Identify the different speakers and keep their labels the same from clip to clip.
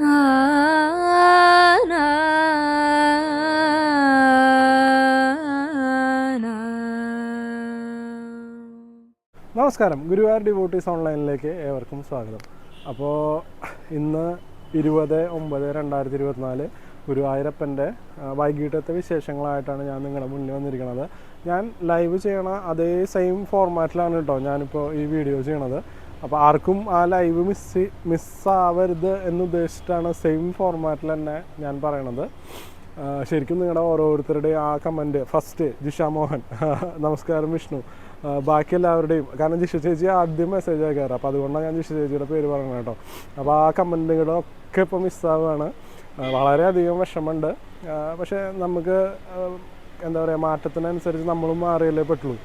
Speaker 1: നമസ്കാരം. ഗുരുവായൂർ ഡിവോട്ടീസ് ഓൺലൈനിലേക്ക് ഏവർക്കും സ്വാഗതം. അപ്പോൾ ഇന്ന് ഇരുപത് ഒമ്പത് രണ്ടായിരത്തി ഇരുപത്തിനാല് ഗുരുവായൂരപ്പന്റെ വൈകിട്ടത്തെ വിശേഷങ്ങളായിട്ടാണ് ഞാൻ നിങ്ങളുടെ മുന്നിൽ വന്നിരിക്കുന്നത്. ഞാൻ ലൈവ് ചെയ്യണ അതേ സെയിം ഫോർമാറ്റിലാണ് കേട്ടോ ഞാനിപ്പോൾ ഈ വീഡിയോ ചെയ്യണത്. അപ്പോൾ ആർക്കും ആ ലൈവ് മിസ് മിസ്സാവരുത് എന്നുദ്ദേശിച്ചിട്ടാണ് സെയിം ഫോർമാറ്റിൽ തന്നെ ഞാൻ പറയണത്. ശരിക്കും നിങ്ങളുടെ ഓരോരുത്തരുടെയും ആ കമന്റ് ഫസ്റ്റ് ജിഷ മോഹൻ. നമസ്കാരം വിഷ്ണു. ബാക്കി എല്ലാവരുടെയും. കാരണം ജിഷ ചേച്ചി ആദ്യം മെസ്സേജ് അയക്കാറ്. അപ്പോൾ അതുകൊണ്ടാണ് ഞാൻ ജിഷ ചേച്ചിയുടെ പേര് പറയുന്നത് കേട്ടോ. അപ്പോൾ ആ കമന്റുകളൊക്കെ ഇപ്പോൾ മിസ്സാവുകയാണ് വളരെയധികം വിഷമമുണ്ട്. പക്ഷേ നമുക്ക് എന്താ പറയുക മാറ്റത്തിനനുസരിച്ച് നമ്മളും മാറിയല്ലേ പറ്റുള്ളൂ.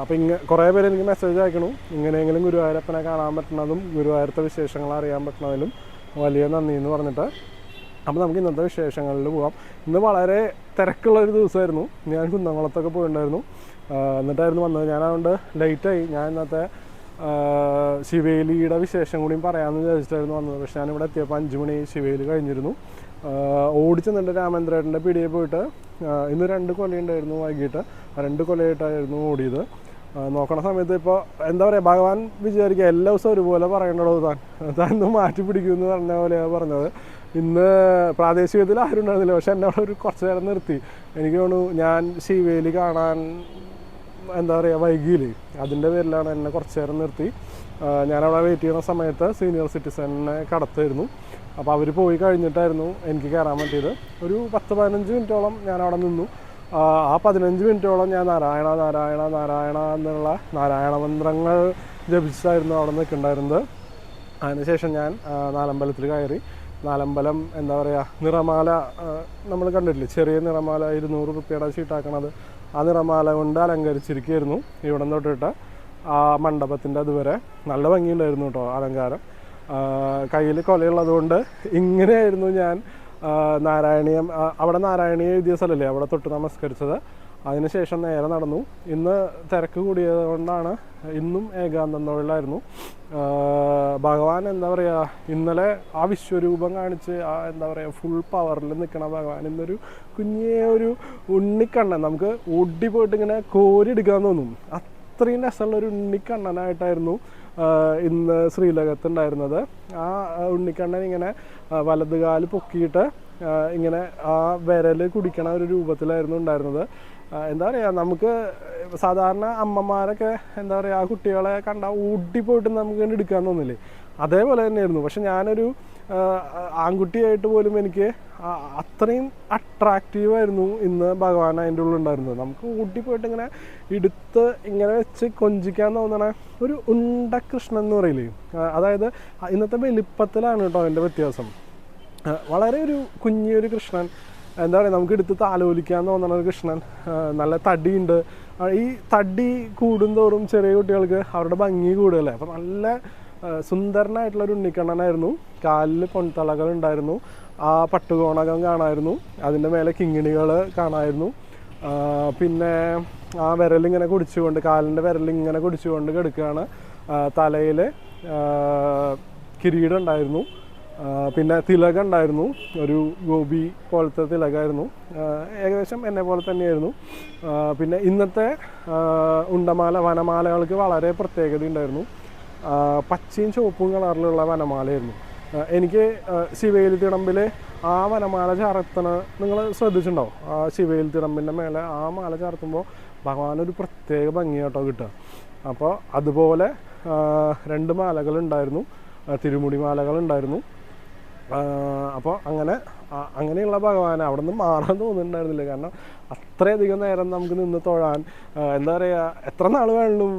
Speaker 1: അപ്പോൾ ഇങ്ങ കുറേ പേര് എനിക്ക് മെസ്സേജ് അയക്കണു. ഇങ്ങനെയെങ്കിലും ഗുരുവായൂരപ്പനെ കാണാൻ പറ്റുന്നതും ഗുരുവായൂരത്തെ വിശേഷങ്ങൾ അറിയാൻ പറ്റുന്നതിലും വലിയ നന്ദി എന്ന് പറഞ്ഞിട്ട് അപ്പോൾ നമുക്ക് ഇന്നത്തെ വിശേഷങ്ങളിൽ പോകാം ഇന്ന് വളരെ തിരക്കുള്ള ഒരു ദിവസമായിരുന്നു. ഞാൻ കുന്നംകുളത്തൊക്കെ പോയിട്ടുണ്ടായിരുന്നു എന്നിട്ടായിരുന്നു വന്നത്. ഞാൻ അതുകൊണ്ട് ലേറ്റായി ഞാൻ ഇന്നത്തെ ശിവേലിയുടെ വിശേഷം കൂടിയും പറയാമെന്ന് വിചാരിച്ചിട്ടായിരുന്നു വന്നത്. പക്ഷേ ഞാനിവിടെ എത്തിയപ്പോൾ അഞ്ച് മണി ശിവേലി കഴിഞ്ഞിരുന്നു. ഓടിച്ചെന്നിട്ട് രാമേന്ദ്രേട്ടന്റെ പിടിയെ പോയിട്ട് ഇന്ന് രണ്ട് കൊലയുണ്ടായിരുന്നു വൈകിട്ട്. രണ്ട് കൊലയായിട്ടായിരുന്നു ഓടിയത്. നോക്കണ സമയത്ത് ഇപ്പോൾ എന്താ പറയുക ഭഗവാൻ വിചാരിക്കുക എല്ലാ ദിവസവും ഒരുപോലെ പറയേണ്ടത് താൻ. താൻ ഇന്ന് മാറ്റി പിടിക്കുമെന്ന് പറഞ്ഞ പോലെയാണ് പറഞ്ഞത്. ഇന്ന് പ്രാദേശികത്തിൽ ആരും ഉണ്ടായിരുന്നില്ല പക്ഷെ എന്നെ അവിടെ ഒരു കുറച്ച് നേരം നിർത്തി. എനിക്ക് തോന്നുന്നു ഞാൻ ശിവേലി കാണാൻ എന്താ പറയുക വൈകിയില്ലേ. അതിന്റെ പേരിലാണ് എന്നെ കുറച്ച് നേരം നിർത്തി. ഞാനവിടെ വെയിറ്റ് ചെയ്യുന്ന സമയത്ത് സീനിയർ സിറ്റിസനെ കടത്തായിരുന്നു. അപ്പോൾ അവർ പോയി കഴിഞ്ഞിട്ടായിരുന്നു എനിക്ക് കയറാൻ പറ്റിയത്. ഒരു പത്ത് പതിനഞ്ച് മിനിറ്റോളം ഞാൻ അവിടെ നിന്നു. ആ, പതിനഞ്ച് മിനിറ്റോളം ഞാൻ നാരായണ നാരായണ നാരായണ എന്നുള്ള നാരായണ മന്ത്രങ്ങൾ ജപിച്ചായിരുന്നു അവിടെ നിൽക്കുന്നുണ്ടായിരുന്നത് അതിനുശേഷം ഞാൻ നാലമ്പലത്തിൽ കയറി. നാലമ്പലം എന്താ പറയുക നിറമാല നമ്മൾ കണ്ടിട്ടില്ലേ? ചെറിയ നിറമാല ഇരുന്നൂറ് റുപ്യയുടെ ഷീട്ടാക്കണത് ആ നിറമാല കൊണ്ട് അലങ്കരിച്ചിരിക്കുകയായിരുന്നു ഇവിടെ തൊട്ടിട്ട് ആ മണ്ഡപത്തിന്റെ അതുവരെ. നല്ല ഭംഗിയുണ്ടായിരുന്നു കേട്ടോ അലങ്കാരം. കയ്യിൽ കൊലയുള്ളത് കൊണ്ട് ഇങ്ങനെയായിരുന്നു ഞാൻ നാരായണീയം അവിടെ നാരായണീയ എഴുതിയ അവിടെ തൊട്ട് നമസ്കരിച്ചത്. അതിനുശേഷം നേരെ നടന്നു. ഇന്ന് തിരക്ക് കൂടിയത് കൊണ്ടാണ് ഇന്നും ഏകാന്തം തൊഴിലായിരുന്നു. ഭഗവാൻ എന്താ പറയുക ഇന്നലെ ആ വിശ്വരൂപം കാണിച്ച് ആ എന്താ പറയുക ഫുൾ പവറിൽ നിൽക്കണ ഭഗവാൻ ഇന്നൊരു കുഞ്ഞേ ഒരു ഉണ്ണിക്കണ്ണൻ. നമുക്ക് ഓടി പോയിട്ട് ഇങ്ങനെ കോരിയെടുക്കാൻ തോന്നും. അത്രയും രസമുള്ള ഒരു ഉണ്ണിക്കണ്ണനായിട്ടായിരുന്നു ഇന്ന് ശ്രീലകത്തുണ്ടായിരുന്നത്. ആ ഉണ്ണിക്കണ്ണൻ ഇങ്ങനെ വലതുകാൽ പൊക്കിയിട്ട് ഇങ്ങനെ ആ വിരൽ കുടിക്കണ ഒരു രൂപത്തിലായിരുന്നു ഉണ്ടായിരുന്നത്. എന്താ പറയുക നമുക്ക് സാധാരണ അമ്മമാരൊക്കെ എന്താ പറയുക ആ കുട്ടികളെ കണ്ട ഓടിപ്പോയിട്ട് നമുക്ക് എടുക്കാൻ തോന്നില്ലേ? അതേപോലെ തന്നെയായിരുന്നു. പക്ഷെ ഞാനൊരു ആൺകുട്ടിയായിട്ട് പോലും എനിക്ക് അത്രയും അട്രാക്റ്റീവായിരുന്നു ഇന്ന് ഭഗവാൻ അതിന്റെ ഉള്ളിൽ ഉണ്ടായിരുന്നത്. നമുക്ക് ഊട്ടിപ്പോയിട്ട് ഇങ്ങനെ എടുത്ത് ഇങ്ങനെ വെച്ച് കൊഞ്ചിക്കാൻ തോന്നണ ഒരു ഉണ്ട കൃഷ്ണൻ എന്ന് പറയില്ലേ? അതായത് ഇന്നത്തെ വലിപ്പത്തിലാണ് കേട്ടോ അതിന്റെ വ്യത്യാസം. വളരെ ഒരു കുഞ്ഞിയൊരു കൃഷ്ണൻ. എന്താ പറയുക നമുക്ക് എടുത്ത് താലോലിക്കാൻ തോന്നണ ഒരു കൃഷ്ണൻ. നല്ല തടിയുണ്ട്. ഈ തടി കൂടുന്തോറും ചെറിയ കുട്ടികൾക്ക് അവരുടെ ഭംഗി കൂടുതലേ അപ്പം നല്ല സുന്ദരനായിട്ടുള്ള ഒരു ഉണ്ണിക്കണ്ണനായിരുന്നു. കാലിൽ പൊൻതളകൾ ഉണ്ടായിരുന്നു. ആ പട്ടുകോണകം കാണായിരുന്നു. അതിന്റെ മേലെ കിങ്ങിണികൾ കാണായിരുന്നു. പിന്നെ ആ വിരലിങ്ങനെ കുടിച്ചുകൊണ്ട് കാലിന്റെ വിരലിങ്ങനെ കുടിച്ചുകൊണ്ട് കിടക്കുകയാണ്. തലയിൽ കിരീടം ഉണ്ടായിരുന്നു പിന്നെ തിലകം ഉണ്ടായിരുന്നു ഒരു ഗോപി പോലത്തെ തിലകമായിരുന്നു ഏകദേശം എന്നെ പോലെ തന്നെയായിരുന്നു. പിന്നെ ഇന്നത്തെ ഉണ്ടമാല വനമാലകൾക്ക് വളരെ പ്രത്യേകത ഉണ്ടായിരുന്നു പച്ചയും ചുവപ്പും കളറിലുള്ള വനമാലയായിരുന്നു. എനിക്ക് ശിവയിൽ തിടമ്പിൽ ആ വനമാല ചാർത്തണ നിങ്ങൾ ശ്രദ്ധിച്ചിട്ടുണ്ടോ? ആ ശിവേലി തിടമ്പിന്റെ മേലെ ആ മാല ചാർത്തുമ്പോൾ ഒരു പ്രത്യേക ഭംഗിയാട്ടോ കിട്ടുക. അപ്പോൾ അതുപോലെ രണ്ട് മാലകളുണ്ടായിരുന്നു. തിരുമുടി മാലകളുണ്ടായിരുന്നു. അപ്പോൾ അങ്ങനെ അങ്ങനെയുള്ള ഭഗവാൻ അവിടെ നിന്ന് മാറാൻ തോന്നുന്നുണ്ടായിരുന്നില്ല. കാരണം അത്രയധികം നേരം നമുക്ക് നിന്ന് തൊഴാൻ എന്താ പറയുക എത്ര നാൾ വേണമെങ്കിലും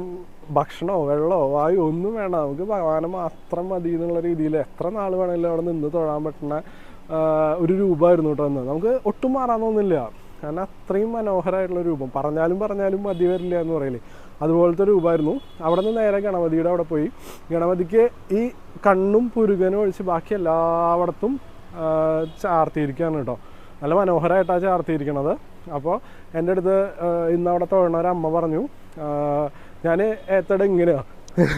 Speaker 1: ഭക്ഷണമോ വെള്ളമോ വായു ഒന്നും വേണ്ട. നമുക്ക് ഭഗവാനെ മാത്രം മതി എന്നുള്ള രീതിയിൽ എത്ര നാൾ വേണമെങ്കിലും അവിടെ നിന്ന് തൊഴാൻ പറ്റുന്ന ഒരു രൂപമായിരുന്നു കേട്ടോ അന്ന്. നമുക്ക് ഒട്ടും മാറാൻ തോന്നില്ല. കാരണം അത്രയും മനോഹരമായിട്ടുള്ള രൂപം. പറഞ്ഞാലും പറഞ്ഞാലും മതി വരില്ല എന്ന് പറയില്ലേ അതുപോലത്തെ രൂപമായിരുന്നു. അവിടെ നിന്ന് നേരെ ഗണപതിയുടെ അവിടെ പോയി. ഗണപതിക്ക് ഈ കണ്ണും പുരുകനും ഒഴിച്ച് ബാക്കി എല്ലായിടത്തും ചാർത്തിയിരിക്കുകയാണ് കേട്ടോ. നല്ല മനോഹരമായിട്ടാണ് ചാർത്തിയിരിക്കണത്. അപ്പോൾ എന്റെ അടുത്ത് ഇന്ന് അവിടെ ഒരു അമ്മ പറഞ്ഞു ഞാൻ ഏത്തട ഇങ്ങനെയാണ്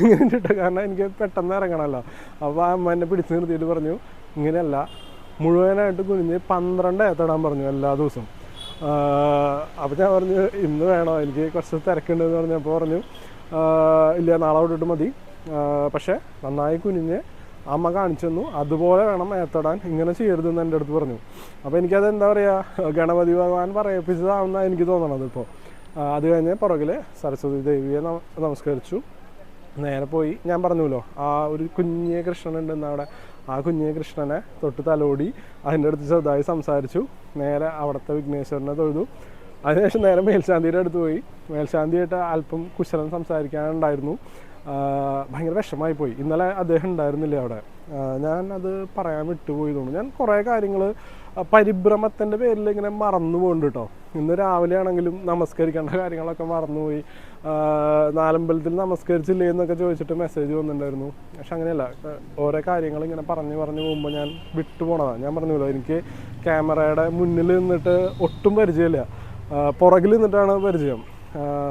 Speaker 1: ഇങ്ങനെ ഇട്ടിട്ട് കാരണം എനിക്ക് പെട്ടെന്ന് ഇറങ്ങണമല്ലോ. അപ്പോൾ ആ അമ്മ എന്നെ പിടിച്ച് നിർത്തിയിട്ട് പറഞ്ഞു ഇങ്ങനെയല്ല മുഴുവനായിട്ട് കുനിഞ്ഞ് പന്ത്രണ്ട് ഏത്തടാൻ പറഞ്ഞു എല്ലാ ദിവസവും. അപ്പോൾ ഞാൻ പറഞ്ഞു ഇന്ന് വേണോ? എനിക്ക് കുറച്ച് തിരക്കുണ്ടെന്ന് പറഞ്ഞപ്പോൾ പറഞ്ഞു ഇല്ല നാളെ വിട്ടിട്ട് മതി. പക്ഷേ നന്നായി കുനിഞ്ഞ് അമ്മ കാണിച്ചു തന്നു അതുപോലെ വേണം ഏത്തടാൻ ഇങ്ങനെ ചെയ്യരുതെന്ന് എന്റെ അടുത്ത് പറഞ്ഞു. അപ്പോൾ എനിക്കത് എന്താ പറയുക ഗണപതി ഭഗവാൻ പറയിപ്പിച്ചതാണെന്നാണ് എനിക്ക് തോന്നണത് ഇപ്പോൾ അത് കഴിഞ്ഞ് പുറകിൽ സരസ്വതി ദേവിയെ നമസ്കരിച്ചു. നേരെ പോയി ഞാൻ പറഞ്ഞല്ലോ ആ ഒരു കുഞ്ഞെ കൃഷ്ണൻ ഉണ്ടെന്ന് അവിടെ. ആ കുഞ്ഞെ കൃഷ്ണനെ തൊട്ട് തലോടി അതിന്റെ അടുത്ത് ചെറുതായി സംസാരിച്ചു. നേരെ അവിടുത്തെ വിഘ്നേശ്വരനെ തൊഴുതു. അതിനുശേഷം നേരെ മേൽശാന്തിയുടെ അടുത്ത് പോയി. മേൽശാന്തിയായിട്ട് അല്പം കുശലം സംസാരിക്കാനുണ്ടായിരുന്നു. ഭയങ്കര വിഷമായി പോയി. ഇന്നലെ അദ്ദേഹം ഉണ്ടായിരുന്നില്ല അവിടെ? ഞാൻ അത് പറയാൻ വിട്ടുപോയി തോന്നുന്നു. ഞാൻ കുറേ കാര്യങ്ങൾ പരിഭ്രമത്തിന്റെ പേരിൽ ഇങ്ങനെ മറന്നു പോകുന്നുണ്ട് കേട്ടോ ഇന്ന് രാവിലെ ആണെങ്കിലും നമസ്കരിക്കേണ്ട കാര്യങ്ങളൊക്കെ മറന്നുപോയി. നാലമ്പലത്തിൽ നമസ്കരിച്ചില്ലേ എന്നൊക്കെ ചോദിച്ചിട്ട് മെസ്സേജ് വന്നിട്ടുണ്ടായിരുന്നു. പക്ഷെ അങ്ങനെയല്ല ഓരോ കാര്യങ്ങൾ ഇങ്ങനെ പറഞ്ഞു പറഞ്ഞു പോകുമ്പോൾ ഞാൻ വിട്ടുപോണതാണ് ഞാൻ പറഞ്ഞല്ലോ എനിക്ക് ക്യാമറയുടെ മുന്നിൽ നിന്നിട്ട് ഒട്ടും പരിചയമില്ല. പുറകിൽ നിന്നിട്ടാണ് പരിചയം.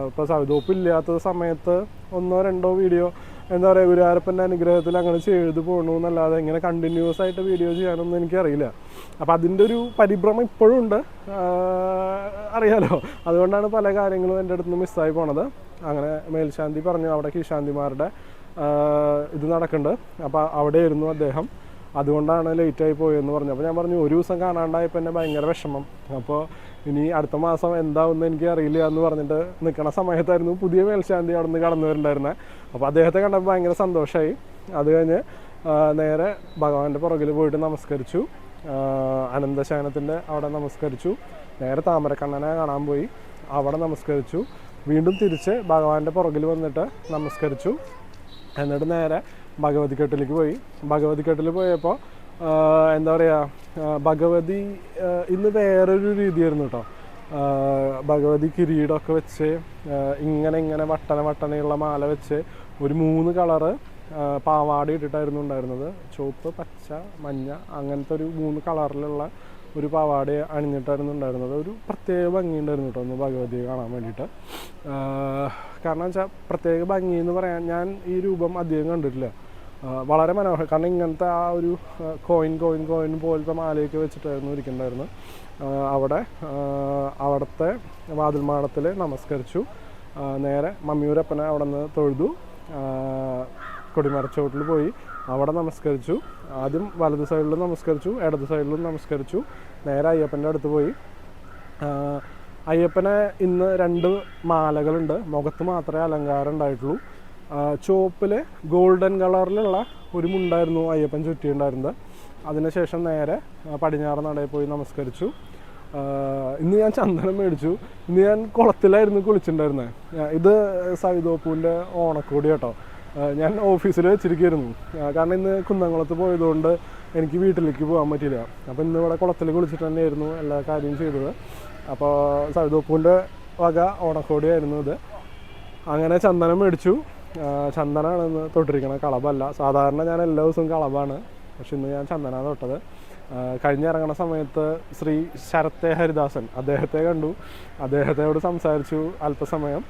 Speaker 1: ഇപ്പോൾ സൗദോപ്പില്ലാത്ത സമയത്ത് ഒന്നോ രണ്ടോ വീഡിയോ എന്താ പറയുക ഗുരുവായൂരപ്പന്റെ അനുഗ്രഹത്തിൽ അങ്ങനെ ചെയ്തു പോകണു എന്നല്ലാതെ എങ്ങനെ കണ്ടിന്യൂസ് ആയിട്ട് വീഡിയോ ചെയ്യാനൊന്നും എനിക്കറിയില്ല. അപ്പോൾ അതിന്റെ ഒരു പരിഭ്രമം ഇപ്പോഴും ഉണ്ട്. അറിയാലോ. അതുകൊണ്ടാണ് പല കാര്യങ്ങളും എന്റെ അടുത്ത് നിന്ന് മിസ്സായി പോണത്. അങ്ങനെ മേൽശാന്തി പറഞ്ഞു അവിടെ കിശാന്തിമാരുടെ ഇത് നടക്കുന്നുണ്ട്. അപ്പോൾ അവിടെയായിരുന്നു അദ്ദേഹം. അതുകൊണ്ടാണ് ലേറ്റായി പോയെന്ന് പറഞ്ഞു. അപ്പോൾ ഞാൻ പറഞ്ഞു ഒരു ദിവസം കാണാണ്ടായപ്പോൾ എന്നെ ഭയങ്കര വിഷമം. അപ്പോൾ ഇനി അടുത്ത മാസം എന്താവുമെന്ന് എനിക്ക് അറിയില്ല എന്ന് പറഞ്ഞിട്ട് നിൽക്കണ സമയത്തായിരുന്നു പുതിയ മേൽശാന്തി അവിടെ നിന്ന് കടന്നു വരുന്നുണ്ടായിരുന്നത് അപ്പോൾ അദ്ദേഹത്തെ കണ്ടപ്പോൾ ഭയങ്കര സന്തോഷമായി അത് കഴിഞ്ഞ് നേരെ ഭഗവാന്റെ പുറകിൽ പോയിട്ട് നമസ്കരിച്ചു. അനന്തശയനത്തിന്റെ അവിടെ നമസ്കരിച്ചു. നേരെ താമരക്കണ്ണനെ കാണാൻ പോയി. അവിടെ നമസ്കരിച്ചു. വീണ്ടും തിരിച്ച് ഭഗവാന്റെ പുറകിൽ വന്നിട്ട് നമസ്കരിച്ചു. എന്നിട്ട് നേരെ ഭഗവതിക്കെട്ടിലേക്ക് പോയി. ഭഗവതിക്കെട്ടിൽ പോയപ്പോൾ എന്താ പറയുക ഭഗവതി ഇന്ന് വേറൊരു രീതിയായിരുന്നു കേട്ടോ ഭഗവതി കിരീടമൊക്കെ വെച്ച് ഇങ്ങനെ ഇങ്ങനെ വട്ടന വട്ടനയുള്ള മാല വെച്ച് ഒരു മൂന്ന് കളറ് പാവാട ഇട്ടിട്ടായിരുന്നു ഉണ്ടായിരുന്നത്. ചുവപ്പ് പച്ച മഞ്ഞ അങ്ങനത്തെ ഒരു മൂന്ന് കളറിലുള്ള ഒരു പാവാട അണിഞ്ഞിട്ടായിരുന്നു ഉണ്ടായിരുന്നത്. ഒരു പ്രത്യേക ഭംഗി ഉണ്ടായിരുന്നു കേട്ടോ ഒന്ന് ഭഗവതിയെ കാണാൻ വേണ്ടിയിട്ട്. കാരണം വെച്ചാൽ പ്രത്യേക ഭംഗി എന്ന് പറയാൻ ഞാൻ ഈ രൂപം അധികം കണ്ടിട്ടില്ല. വളരെ മനോഹരം കാരണം ഇങ്ങനത്തെ ആ ഒരു കോയിൻ കോയിൻ കോയിൻ പോലത്തെ മാലയൊക്കെ വെച്ചിട്ടായിരുന്നു ഇരിക്കുന്നുണ്ടായിരുന്നു അവിടെ അവിടുത്തെ വാതിൽമാടത്തിൽ നമസ്കരിച്ചു. നേരെ മമ്മിയൂരപ്പനെ അവിടെ നിന്ന് തൊഴുതു കൊടിമരച്ചോട്ടിൽ പോയി അവിടെ നമസ്കരിച്ചു. ആദ്യം വലത് സൈഡിലും നമസ്കരിച്ചു ഇടത് സൈഡിലും നമസ്കരിച്ചു. നേരെ അയ്യപ്പന്റെ അടുത്ത് പോയി. അയ്യപ്പനെ ഇന്ന് രണ്ട് മാലകളുണ്ട്. മുഖത്ത് മാത്രമേ അലങ്കാരം ഉണ്ടായിട്ടുള്ളൂ. ചുവപ്പിൽ ഗോൾഡൻ കളറിലുള്ള ഒരു മുണ്ടായിരുന്നു അയ്യപ്പൻ ചുറ്റിയുണ്ടായിരുന്നത് അതിനുശേഷം നേരെ പടിഞ്ഞാറ് നടയിൽ പോയി നമസ്കരിച്ചു. ഇന്ന് ഞാൻ ചന്ദനം മേടിച്ചു. ഇന്ന് ഞാൻ കുളത്തിലായിരുന്നു കുളിച്ചിട്ടുണ്ടായിരുന്നത് ഇത് സൈതോപ്പൂവിന്റെ ഓണക്കോടി കേട്ടോ. ഞാൻ ഓഫീസിൽ വെച്ചിരിക്കുകയായിരുന്നു. കാരണം ഇന്ന് കുന്നംകുളത്ത് പോയതുകൊണ്ട് എനിക്ക് വീട്ടിലേക്ക് പോകാൻ പറ്റിയില്ല. അപ്പോൾ ഇന്ന് ഇവിടെ കുളത്തിൽ കുളിച്ചിട്ട് തന്നെയായിരുന്നു എല്ലാ കാര്യവും ചെയ്തത്. അപ്പോൾ സൈതോപ്പൂവിന്റെ വക ഓണക്കോടിയായിരുന്നു ഇത്. അങ്ങനെ ചന്ദനം മേടിച്ചു. ചന്ദനമാണ് ഇന്ന് തൊട്ടിരിക്കുന്നത് കളബല്ല സാധാരണ ഞാൻ എല്ലാ ദിവസവും കളബാണ് പക്ഷെ ഇന്ന് ഞാൻ ചന്ദനാണ് തൊട്ടത്. കഴിഞ്ഞ ഇറങ്ങണ സമയത്ത് ശ്രീ ശരത്തെ ഹരിദാസൻ അദ്ദേഹത്തെ കണ്ടു. അദ്ദേഹത്തോട് സംസാരിച്ചു അല്പസമയം.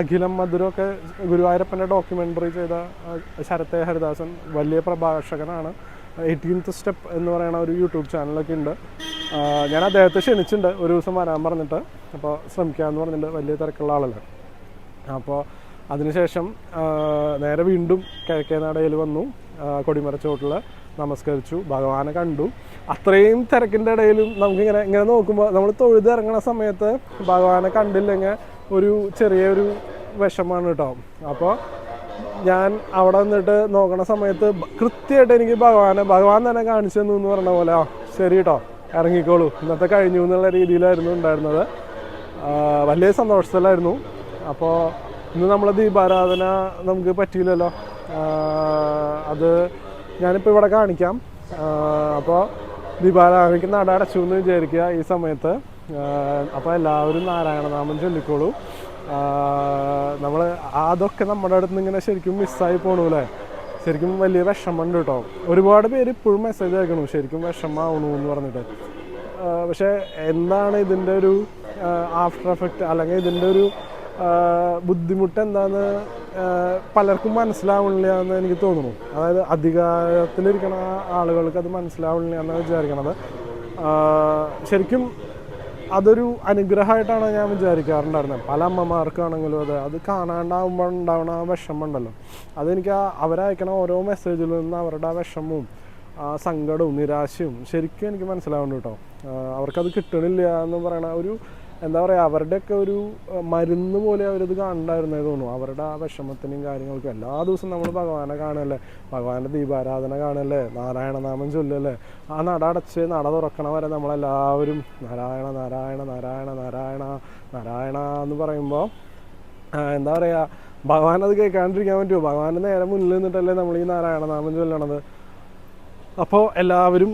Speaker 1: അഖിലം മധുരമൊക്കെ ഗുരുവായൂരപ്പന്റെ ഡോക്യുമെന്ററി ചെയ്ത ശരത്തെ ഹരിദാസൻ വലിയ പ്രഭാഷകനാണ്. എയ്റ്റീൻത്ത് സ്റ്റെപ്പ് എന്ന് പറയുന്ന ഒരു യൂട്യൂബ് ചാനലൊക്കെ ഉണ്ട്. ഞാൻ അദ്ദേഹത്തെ ക്ഷണിച്ചിട്ടുണ്ട് ഒരു ദിവസം വരാൻ പറഞ്ഞിട്ട്. അപ്പോൾ ശ്രമിക്കാമെന്ന് പറഞ്ഞിട്ട് വലിയ തിരക്കുള്ള ആളല്ലേ. അപ്പോൾ അതിനുശേഷം നേരെ വീണ്ടും കിഴക്കേനാടയിൽ വന്നു കൊടിമരച്ചോട്ടിൽ നമസ്കരിച്ചു. ഭഗവാനെ കണ്ടു. അത്രയും തിരക്കിന്റെ ഇടയിലും നമുക്കിങ്ങനെ ഇങ്ങനെ നോക്കുമ്പോൾ നമ്മൾ തൊഴുതിറങ്ങണ സമയത്ത് ഭഗവാനെ കണ്ടില്ലെങ്കിൽ ഒരു ചെറിയൊരു വിഷമാണ് കേട്ടോ അപ്പോൾ ഞാൻ അവിടെ നിന്നിട്ട് നോക്കണ സമയത്ത് കൃത്യമായിട്ട് എനിക്ക് ഭഗവാനെ ഭഗവാൻ തന്നെ കാണിച്ചു തന്നു എന്ന് പറഞ്ഞ പോലെ ശരി കേട്ടോ ഇറങ്ങിക്കോളൂ. ഇന്നത്തെ കഴിഞ്ഞു എന്നുള്ള രീതിയിലായിരുന്നു ഉണ്ടായിരുന്നത്. വലിയ സന്തോഷത്തിലായിരുന്നു. അപ്പോൾ ഇന്ന് നമ്മളെ ദീപാരാധന നമുക്ക് പറ്റിയില്ലല്ലോ. അത് ഞാനിപ്പോൾ ഇവിടെ കാണിക്കാം. അപ്പോൾ ദീപാരാധനയ്ക്ക് നട അടച്ചു എന്ന് വിചാരിക്കുക ഈ സമയത്ത്. അപ്പോൾ എല്ലാവരും നാരായണനാമം ചൊല്ലിക്കോളൂ. നമ്മൾ അതൊക്കെ നമ്മുടെ അടുത്ത് നിന്ന് ഇങ്ങനെ ശരിക്കും മിസ്സായി പോണൂല്ലേ ശരിക്കും വലിയ വിഷമമുണ്ട് കേട്ടോ. ഒരുപാട് പേര് ഇപ്പോഴും മെസ്സേജ് അയക്കണു ശരിക്കും വിഷമാവണു എന്ന് പറഞ്ഞിട്ട്. പക്ഷേ എന്താണ് ഇതിന്റെ ഒരു ആഫ്റ്റർ എഫക്റ്റ് അല്ലെങ്കിൽ ഇതിന്റെ ഒരു ബുദ്ധിമുട്ട് എന്താന്ന് പലർക്കും മനസ്സിലാവണില്ല എന്ന് എനിക്ക് തോന്നുന്നു. അതായത് അധികാരത്തിലിരിക്കുന്ന ആളുകൾക്ക് അത് മനസ്സിലാവണില്ല എന്നാണ് വിചാരിക്കണത്. ശരിക്കും അതൊരു അനുഗ്രഹമായിട്ടാണ് ഞാൻ വിചാരിക്കാറുണ്ടായിരുന്നത്. പല അമ്മമാർക്കാണെങ്കിലും അതെ അത് കാണാണ്ടാവുമ്പോൾ ഉണ്ടാവുന്ന ആ വിഷമം ഉണ്ടല്ലോ അതെനിക്ക് അവരയക്കണ ഓരോ മെസ്സേജിൽ നിന്ന് അവരുടെ ആ വിഷമവും ആ സങ്കടവും നിരാശയും ശരിക്കും എനിക്ക് മനസ്സിലാവുന്നുണ്ട് കേട്ടോ. അവർക്കത് കിട്ടണില്ല എന്ന് പറയണ ഒരു എന്താ പറയുക അവരുടെയൊക്കെ ഒരു മരുന്ന് പോലെ അവരത് കാണണ്ടായിരുന്നേ തോന്നുന്നു. അവരുടെ ആ വിഷമത്തിനും കാര്യങ്ങൾക്കും. എല്ലാ ദിവസവും നമ്മൾ ഭഗവാനെ കാണല്ലേ ഭഗവാന്റെ ദീപാരാധന കാണല്ലേ നാരായണനാമം ചൊല്ലല്ലേ ആ നട അടച്ച് നട തുറക്കണ വരെ നമ്മളെല്ലാവരും നാരായണ നാരായണ നാരായണ നാരായണ നാരായണ എന്ന് പറയുമ്പോൾ എന്താ പറയുക ഭഗവാൻ അത് കേൾക്കാണ്ടിരിക്കാൻ പറ്റുമോ? ഭഗവാന്റെ നേരെ മുന്നിൽ നിന്നിട്ടല്ലേ നമ്മൾ ഈ നാരായണനാമം ചൊല്ലണത്. അപ്പോൾ എല്ലാവരും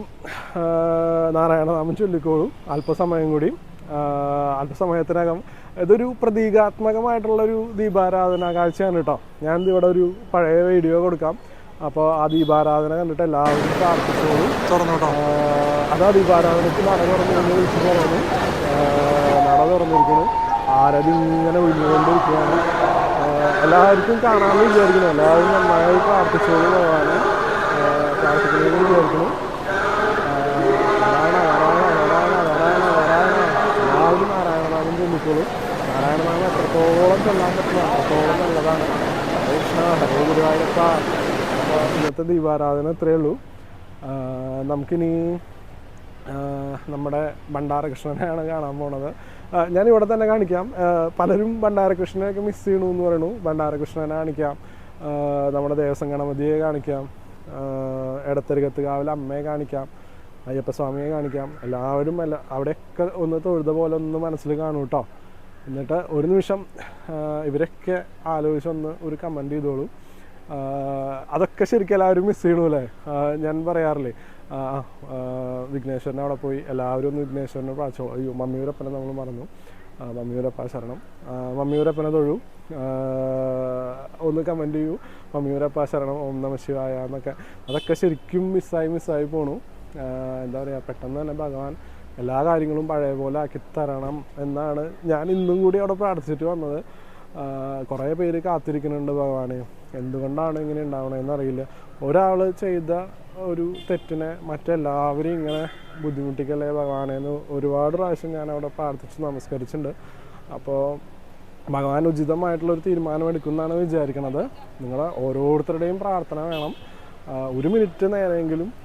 Speaker 1: നാരായണ നാരായണനാമം ചൊല്ലിക്കോളും. അല്പസമയം കൂടി. ആ, അല്പസമയത്തിനകം. ഇതൊരു പ്രതീകാത്മകമായിട്ടുള്ളൊരു ദീപാരാധന കാഴ്ചയാണ് കേട്ടോ. ഞാൻ ഇവിടെ ഒരു പഴയ വീഡിയോ കൊടുക്കാം. അപ്പോൾ ആ ദീപാരാധന കണ്ടിട്ട് എല്ലാവരും പ്രാർത്ഥിച്ചോളും. തുറന്നു അതാ ദീപാരാധനയ്ക്ക് നട തുറന്നിരുന്നു വിളിച്ചു നട തുറന്നിരിക്കുന്നു. ആരതി ഇങ്ങനെ ഒഴിഞ്ഞുകൊണ്ടിരിക്കുകയാണ് എല്ലാവർക്കും കാണാമെന്ന് വിചാരിക്കുന്നു. എല്ലാവരും നന്നായി പ്രാർത്ഥിച്ചോളൂ ആ, പ്രാർത്ഥിക്കണമെന്ന് വിചാരിക്കുന്നു ആ, നാരായണ നാരായണ നാരായണ നാരായണ നാരായണ എല്ലാവരും ചൊല്ലിക്കോളൂ നാരായണനാമം എത്രത്തോളം ചൊല്ലാൻ പറ്റുന്ന അത്രത്തോളം നല്ലതാണ്. ഹരേ കൃഷ്ണ ഹരേ ഗുരുവായൂരപ്പ ഇന്നത്തെ ദീപാരാധന ഇത്രയേ ഉള്ളൂ. നമുക്കിനി നമ്മുടെ ഭണ്ഡാരകൃഷ്ണനെയാണ് കാണാൻ പോണത്. ഞാൻ ഇവിടെ തന്നെ കാണിക്കാം. പലരും ഭണ്ഡാരകൃഷ്ണനെയൊക്കെ മിസ് ചെയ്യണു എന്ന് പറയുന്നു ഭണ്ഡാരകൃഷ്ണനെ കാണിക്കാം. നമ്മുടെ ദേവസ്വം ഗണപതിയെ കാണിക്കാം. എടത്തരികത്ത് കാവിലെ അമ്മയെ കാണിക്കാം. അയ്യപ്പസ്വാമിയെ കാണിക്കാം. എല്ലാവരും എല്ലാ അവിടെയൊക്കെ ഒന്ന് തൊഴുത പോലെ ഒന്ന് മനസ്സിൽ കാണും കേട്ടോ എന്നിട്ട് ഒരു നിമിഷം ഇവരൊക്കെ ആലോചിച്ചൊന്ന് ഒരു കമന്റ് ചെയ്തോളൂ. അതൊക്കെ ശരിക്കും എല്ലാവരും മിസ് ചെയ്യണു അല്ലേ? ഞാൻ പറയാറില്ലേ? ആ, ആ, വിഘ്നേശ്വരനെ അവിടെ പോയി എല്ലാവരും ഒന്ന് വിഘ്നേശ്വരനെ പ്രാർത്ഥിച്ചോളൂ അയ്യോ മമ്മിയൂരപ്പനെ നമ്മൾ മറന്നു. മമ്മിയൂരപ്പ ശരണം. മമ്മിയൂരപ്പനെ തൊഴു. ഒന്ന് കമന്റ് ചെയ്യൂ. മമ്മിയൂരപ്പ ശരണം ഓം നമ ശിവായ എന്നൊക്കെ. അതൊക്കെ ശരിക്കും മിസ്സായി മിസ്സായി പോണു. എന്താ പറയുക പെട്ടെന്ന് തന്നെ ഭഗവാൻ എല്ലാ കാര്യങ്ങളും പഴയ പോലെ ആക്കി തരണം എന്നാണ് ഞാൻ ഇന്നും കൂടി അവിടെ പ്രാർത്ഥിച്ചിട്ട് വന്നത്. കുറേ പേര് കാത്തിരിക്കുന്നുണ്ട് ഭഗവാനെ. എന്തുകൊണ്ടാണ് ഇങ്ങനെ ഉണ്ടാവണതെന്ന് അറിയില്ല. ഒരാൾ ചെയ്ത ഒരു തെറ്റിനെ മറ്റെല്ലാവരും ഇങ്ങനെ ബുദ്ധിമുട്ടിക്കല്ലേ ഭഗവാനെ എന്ന് ഒരുപാട് പ്രാവശ്യം ഞാൻ അവിടെ പ്രാർത്ഥിച്ച് നമസ്കരിച്ചിട്ടുണ്ട്. അപ്പോൾ ഭഗവാൻ ഉചിതമായിട്ടുള്ളൊരു തീരുമാനം എടുക്കുന്നതാണ് വിചാരിക്കണത്. നിങ്ങൾ ഓരോരുത്തരുടെയും പ്രാർത്ഥന വേണം. ഒരു മിനിറ്റ് നേരമെങ്കിലും ആ,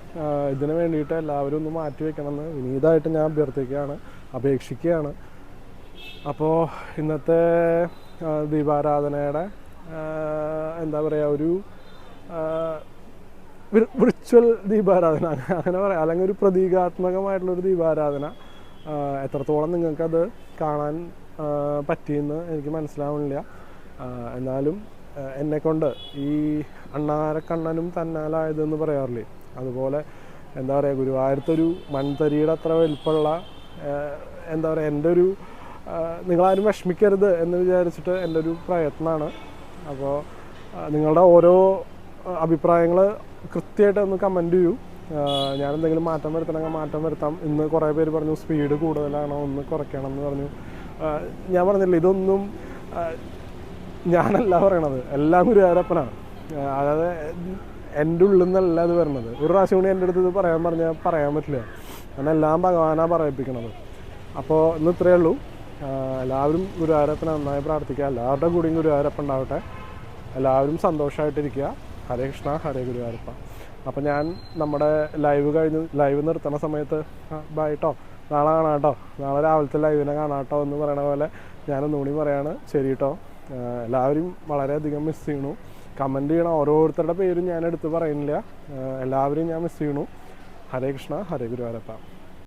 Speaker 1: ഇതിന് വേണ്ടിയിട്ട് എല്ലാവരും ഒന്ന് മാറ്റി വെക്കണമെന്ന് വിനീതമായിട്ട് ഞാൻ അഭ്യർത്ഥിക്കുകയാണ് അപേക്ഷിക്കുകയാണ്. അപ്പോൾ ഇന്നത്തെ ദീപാരാധനയുടെ എന്താ പറയുക ഒരു വിർച്വൽ ദീപാരാധന അങ്ങനെ പറയാം. അല്ലെങ്കിൽ ഒരു പ്രതീകാത്മകമായിട്ടുള്ളൊരു ദീപാരാധന. എത്രത്തോളം നിങ്ങൾക്കത് കാണാൻ പറ്റിയെന്ന് എനിക്ക് മനസ്സിലാവുന്നില്ല. എന്നാലും എന്നെക്കൊണ്ട് ഈ അണ്ണാരക്കണ്ണനും തന്നാലായതെന്ന് പറയാറില്ലേ? അതുപോലെ എന്താ പറയുക ഗുരുവായൂരത്തൊരു മൺതരിയുടെ അത്ര വലിപ്പമുള്ള എന്താ പറയുക എന്റെ ഒരു നിങ്ങളാരും വിഷമിക്കരുത് എന്ന് വിചാരിച്ചിട്ട് എന്റെ ഒരു പ്രയത്നമാണ് അപ്പോൾ നിങ്ങളുടെ ഓരോ അഭിപ്രായങ്ങൾ കൃത്യമായിട്ട് ഒന്ന് കമന്റ് ചെയ്യൂ. ഞാൻ എന്തെങ്കിലും മാറ്റം വരുത്തണമെങ്കിൽ മാറ്റം വരുത്താം. ഇന്ന് കുറേ പേര് പറഞ്ഞു സ്പീഡ് കൂടുതലാണോ? ഒന്ന് കുറയ്ക്കണം എന്ന് പറഞ്ഞു. ഞാൻ പറഞ്ഞില്ല ഇതൊന്നും ഞാനല്ല പറയണത്. എല്ലാം ഗുരുവായൂരപ്പനാണ്. അതായത് എന്റെ ഉള്ളിൽ നിന്നല്ല അത് വരണത് ഒരു പ്രാവശ്യം കൂടി എന്റെ അടുത്ത് ഇത് പറയാൻ പറഞ്ഞാൽ പറയാൻ പറ്റില്ല. കാരണം എല്ലാം ഭഗവാനാണ് പറയിപ്പിക്കണത്. അപ്പോൾ ഇന്ന് ഇത്രയേ ഉള്ളൂ. എല്ലാവരും ഗുരുവായൂരപ്പനെ നന്നായി പ്രാർത്ഥിക്കുക. എല്ലാവരുടെ കൂടെയും ഗുരുവായൂരപ്പൻ ഉണ്ടാവട്ടെ. എല്ലാവരും സന്തോഷമായിട്ടിരിക്കുക ഹരേ കൃഷ്ണ ഹരേ ഗുരുവായൂരപ്പ. അപ്പോൾ ഞാൻ നമ്മുടെ ലൈവ് കഴിഞ്ഞ് ലൈവ് നിർത്തണ സമയത്ത് ബൈ നാളെ കാണാം കേട്ടോ. നാളെ രാവിലത്തെ ലൈവിനെ കാണാം കേട്ടോ എന്ന് പറയണ പോലെ ഞാനൊന്നുകൂടി പറയാണ്. ശരി കേട്ടോ എല്ലാവരും വളരെയധികം മിസ് ചെയ്യണു. കമന്റ് ചെയ്യണ. ഓരോരുത്തരുടെ പേരും ഞാൻ എടുത്ത് പറയുന്നില്ല. എല്ലാവരെയും ഞാൻ മിസ് ചെയ്യണു ഹരേ കൃഷ്ണ ഹരേ ഗുരുവായൂരപ്പ.